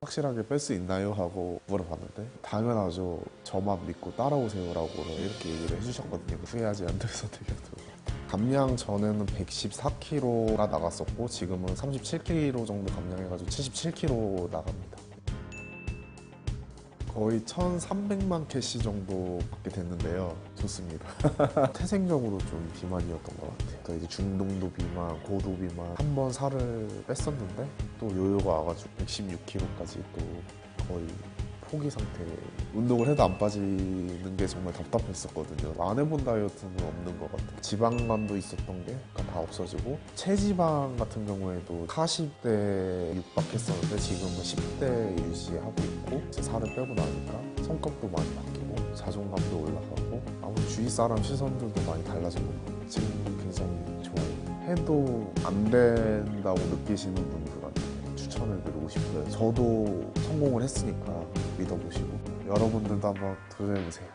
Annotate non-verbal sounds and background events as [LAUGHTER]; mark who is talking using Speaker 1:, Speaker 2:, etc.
Speaker 1: 확실하게 뺄 수 있나요? 하고 물어봤는데 당연하죠. 저만 믿고 따라오세요라고 이렇게 얘기를 해주셨거든요. 후회하지 않는 선택이었던. 감량 전에는 114kg가 나갔었고 지금은 37kg 정도 감량해가지고 77kg 나갑니다. 거의 1,300만 캐시 정도 받게 됐는데요. 좋습니다. [LAUGHS] 태생적으로 좀 비만이었던 것 같아요. 또 이제 중동도 비만, 고도 비만 한 번 살을 뺐었는데 또 요요가 와가지고 116kg까지 또 거의 포기 상태. 운동을 해도 안 빠지는 게 정말 답답했었거든요. 안 해본 다이어트는 없는 것 같아요. 지방만도 있었던 게 다 없어지고 체지방 같은 경우에도 40대 육박했었는데 지금은 10대 유지하고 있고 살을 빼고 나니까 성격도 많이 바뀌고 자존감도 올라가고 아무튼 주위 사람 시선들도 많이 달라진 것 같아요. 지금 굉장히 좋아요. 해도 안 된다고 느끼시는 분들한테 추천을 드리고 싶어요. 저도 성공을 했으니까 믿어보시고 여러분들도 한번 도전해보세요.